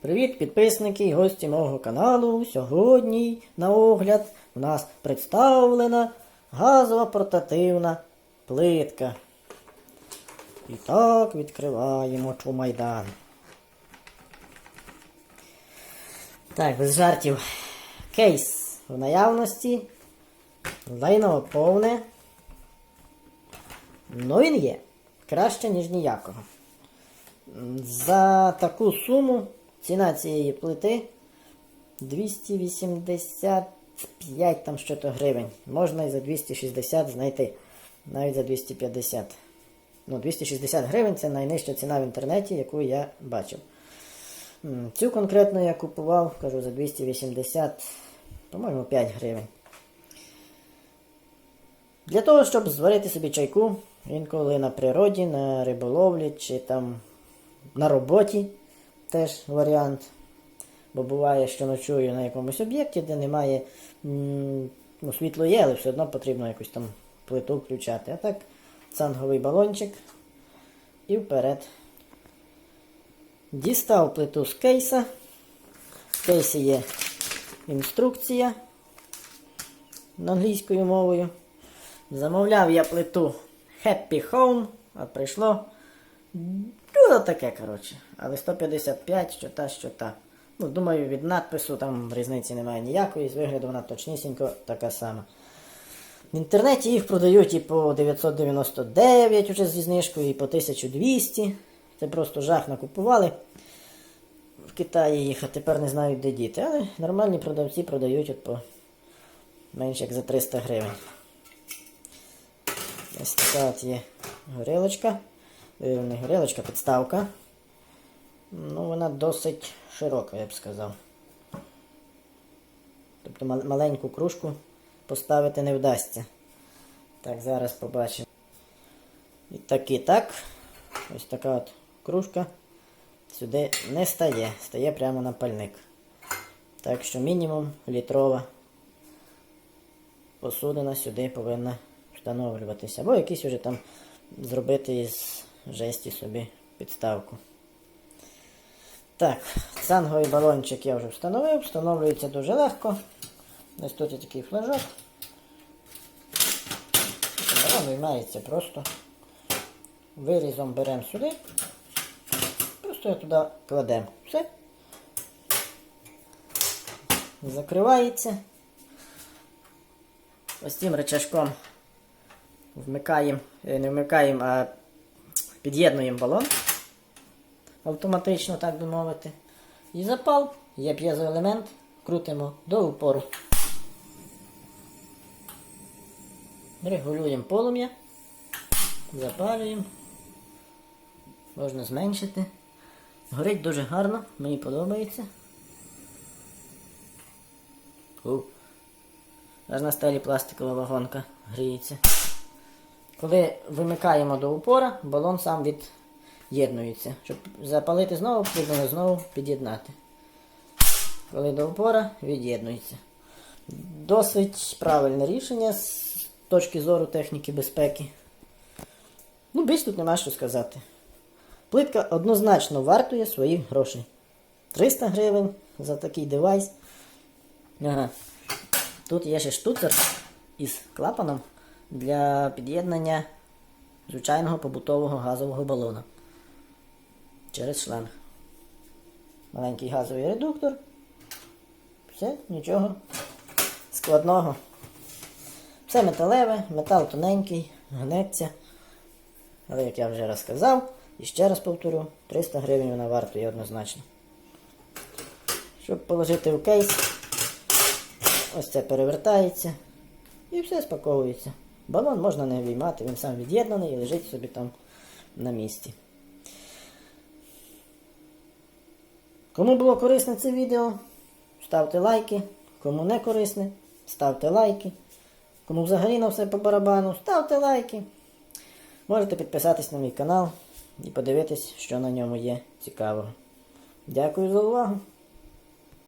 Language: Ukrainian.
Привіт, підписники і гості мого каналу. Сьогодні на огляд у нас представлена газова портативна плитка. І так відкриваємо чумайдан. Так, без жартів. Кейс в наявності. Лайно повне. Ну він є. Краще, ніж ніякого. За таку суму ціна цієї плити 285 там що то гривень. Можна і за 260 знайти. Навіть за 250. Ну, 260 гривень це найнижча ціна в інтернеті, яку я бачив. Цю конкретно я купував, кажу, за 280, по-моєму, 5 гривень. Для того, щоб зварити собі чайку, інколи на природі, на риболовлі чи там на роботі теж варіант. Бо буває, що ночую на якомусь об'єкті, де немає ну, світло є, але все одно потрібно якусь там плиту включати. А так, цанговий балончик і вперед. Дістав плиту з кейса. В кейсі є інструкція англійською мовою. Замовляв я плиту Happy Home, а прийшло ну, таке, коротше. Але 155, що та, що та. Ну, думаю, від надпису там різниці немає ніякої, з вигляду вона точнісінько така сама. В інтернеті їх продають і по 999 уже зі знижкою, і по 1200. Це просто жах накупували в Китаї їх, а тепер не знають, де діти. Але нормальні продавці продають от по менше як за 300 гривень. Ось така от є горілочка. Е, Не горілочка, підставка. Ну, вона досить широка, я б сказав. Тобто маленьку кружку поставити не вдасться. Так, зараз побачимо. І так і так. Ось така от кружка сюди не стає, стає прямо на пальник. Так що мінімум літрова посудина сюди повинна встановлюватися. Або якийсь уже там зробити із жесті собі підставку. Так, цанговий балончик я вже встановив, встановлюється дуже легко. Ось тут є такий флажок. Балон виймається просто. Вирізом беремо сюди. Просто туди кладемо. Все. Закривається. Ось цим речашком вмикаємо, е, не вмикаємо, а під'єднуємо балон автоматично, так би мовити. І запал, є п'єзоелемент, крутимо до упору. Регулюємо полум'я, запалюємо. Можна зменшити. Горить дуже гарно, мені подобається. Аж на стелі пластикова вагонка гріється. Коли вимикаємо до упора, балон сам від'єднується. Щоб запалити знову, потрібно знову під'єднати. Коли до упора, від'єднується. Досить правильне рішення з точки зору техніки безпеки. Ну, більш тут нема що сказати. Плитка однозначно вартує своїх грошей. 300 гривень за такий девайс. Ага. Тут є ще штуцер із клапаном для під'єднання звичайного побутового газового балона через шланг. Маленький газовий редуктор. Все, нічого складного. Все металеве, метал тоненький, гнеться. Але як я вже розказав, і ще раз повторю, 300 гривень вона вартує однозначно. Щоб положити в кейс, ось це перевертається і все спаковується. Балон можна не виймати, він сам від'єднаний і лежить собі там на місці. Кому було корисне це відео, ставте лайки. Кому не корисне, ставте лайки. Кому взагалі на все по барабану, ставте лайки. Можете підписатись на мій канал і подивитись, що на ньому є цікавого. Дякую за увагу!